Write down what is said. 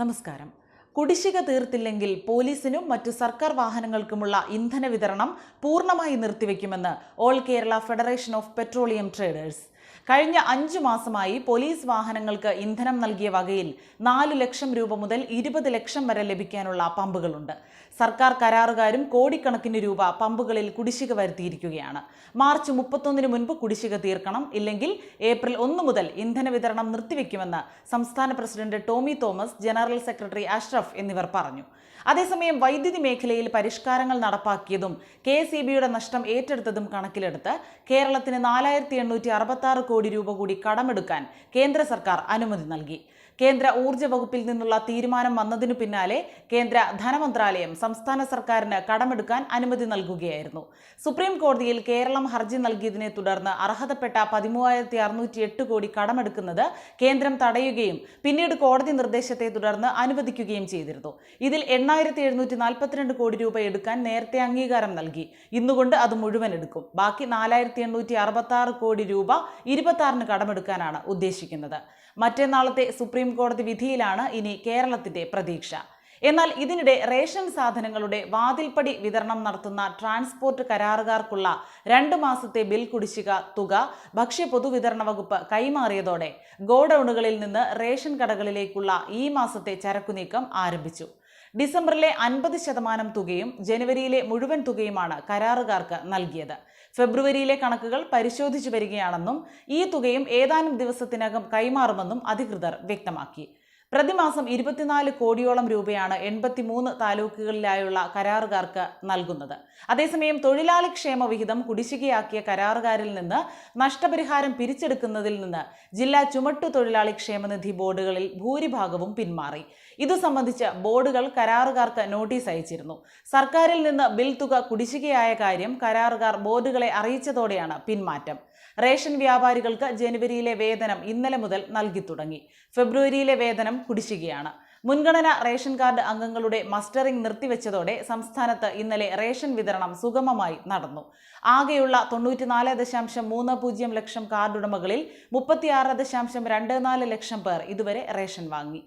നമസ്കാരം. കുടിശ്ശിക തീർത്തില്ലെങ്കിൽ പോലീസിനും മറ്റു സർക്കാർ വാഹനങ്ങൾക്കുമുള്ള ഇന്ധന വിതരണം പൂർണമായി നിർത്തിവെക്കുമെന്ന് all Kerala federation of petroleum traders. കഴിഞ്ഞ അഞ്ചു മാസമായി പോലീസ് വാഹനങ്ങൾക്ക് ഇന്ധനം നൽകിയ വകയിൽ നാല് ലക്ഷം രൂപ മുതൽ ഇരുപത് ലക്ഷം വരെ ലഭിക്കാനുള്ള പമ്പുകളുണ്ട്. സർക്കാർ കരാറുകാരും കോടിക്കണക്കിന് രൂപ പമ്പുകളിൽ കുടിശ്ശിക വരുത്തിയിരിക്കുകയാണ്. മാർച്ച് മുപ്പത്തൊന്നിന് മുൻപ് കുടിശ്ശിക തീർക്കണം. ഇല്ലെങ്കിൽ ഏപ്രിൽ ഒന്ന് മുതൽ ഇന്ധന വിതരണം നിർത്തിവെക്കുമെന്ന് സംസ്ഥാന president Tommy Thomas general secretary Ashraf എന്നിവർ പറഞ്ഞു. അതേസമയം വൈദ്യുതി മേഖലയിൽ പരിഷ്കാരങ്ങൾ നടപ്പാക്കിയതും കെ എസ് നഷ്ടം ഏറ്റെടുത്തതും കണക്കിലെടുത്ത് കേരളത്തിന് നാലായിരത്തി ആറ് കോടി രൂപ കൂടി കടമെടുക്കാൻ കേന്ദ്ര സർക്കാർ അനുമതി നൽകി. കേന്ദ്ര ഊർജ വകുപ്പിൽ നിന്നുള്ള തീരുമാനം വന്നതിനു പിന്നാലെ കേന്ദ്ര ധനമന്ത്രാലയം സംസ്ഥാന സർക്കാരിന് കടമെടുക്കാൻ അനുമതി നൽകുകയായിരുന്നു. സുപ്രീം കോടതിയിൽ കേരളം ഹർജി നൽകിയതിനെ തുടർന്ന് അർഹതപ്പെട്ട പതിമൂവായിരത്തി അറുന്നൂറ്റി എട്ട് കോടി കടമെടുക്കുന്നത് കേന്ദ്രം തടയുകയും പിന്നീട് കോടതി നിർദ്ദേശത്തെ തുടർന്ന് അനുവദിക്കുകയും ചെയ്തിരുന്നു. ഇതിൽ എണ്ണായിരത്തി എഴുന്നൂറ്റി നാൽപ്പത്തിരണ്ട് കോടി രൂപ എടുക്കാൻ നേരത്തെ അംഗീകാരം നൽകി. ഇന്നുകൊണ്ട് അത് മുഴുവൻ എടുക്കും. ബാക്കി നാലായിരത്തി എണ്ണൂറ്റി അറുപത്തി ആറ് കോടി രൂപ ഇരുപത്തി ആറിന് കടമെടുക്കാനാണ് ഉദ്ദേശിക്കുന്നത്. മറ്റന്നാളത്തെ സുപ്രീം കോടതി വിധിയിലാണ് ഇനി കേരളത്തിന്റെ പ്രതീക്ഷ. എന്നാൽ ഇതിനിടെ റേഷൻ സാധനങ്ങളുടെ വാതിൽപ്പടി വിതരണം നടത്തുന്ന ട്രാൻസ്പോർട്ട് കരാറുകാർക്കുള്ള രണ്ട് മാസത്തെ ബിൽ കുടിശ്ശിക തുക ഭക്ഷ്യ പൊതുവിതരണ വകുപ്പ് കൈമാറിയതോടെ ഗോഡൌണുകളിൽ നിന്ന് റേഷൻ കടകളിലേക്കുള്ള ഈ മാസത്തെ ചരക്കുനീക്കം ആരംഭിച്ചു. ഡിസംബറിലെ അൻപത് ശതമാനം തുകയും ജനുവരിയിലെ മുഴുവൻ തുകയുമാണ് കരാറുകാർക്ക് നൽകിയത്. ഫെബ്രുവരിയിലെ കണക്കുകൾ പരിശോധിച്ചു വരികയാണെന്നും ഈ തുകയും ഏതാനും ദിവസത്തിനകം കൈമാറുമെന്നും അധികൃതർ വ്യക്തമാക്കി. പ്രതിമാസം ഇരുപത്തിനാല് കോടിയോളം രൂപയാണ് എൺപത്തിമൂന്ന് താലൂക്കുകളിലായുള്ള കരാറുകാർക്ക് നൽകുന്നത്. അതേസമയം തൊഴിലാളി ക്ഷേമ വിഹിതം കുടിശ്ശികയാക്കിയ കരാറുകാരിൽ നിന്ന് നഷ്ടപരിഹാരം പിരിച്ചെടുക്കുന്നതിൽ നിന്ന് ജില്ലാ ചുമട്ടു തൊഴിലാളി ക്ഷേമനിധി ബോർഡുകളിൽ ഭൂരിഭാഗവും പിന്മാറി. ഇതു സംബന്ധിച്ച് ബോർഡുകൾ കരാറുകാർക്ക് നോട്ടീസ് അയച്ചിരുന്നു. സർക്കാരിൽ നിന്ന് ബിൽ തുക കുടിശ്ശികയായ കാര്യം കരാറുകാർ ബോർഡുകളെ അറിയിച്ചതോടെയാണ് പിന്മാറ്റം. റേഷൻ വ്യാപാരികൾക്ക് ജനുവരിയിലെ വേതനം ഇന്നലെ മുതൽ നൽകി തുടങ്ങി. ഫെബ്രുവരിയിലെ വേതനം കുടിശ്ശികയാണ്. മുൻഗണന റേഷൻ കാർഡ് അംഗങ്ങളുടെ മസ്റ്ററിംഗ് നിർത്തിവെച്ചതോടെ സംസ്ഥാനത്ത് ഇന്നലെ റേഷൻ വിതരണം സുഗമമായി നടന്നു. ആകെയുള്ള തൊണ്ണൂറ്റിനാല് ദശാംശം മൂന്ന് പൂജ്യം ലക്ഷം കാർഡുടമകളിൽ മുപ്പത്തിയാറ് ദശാംശം രണ്ട് നാല് ലക്ഷം പേർ ഇതുവരെ റേഷൻ വാങ്ങി.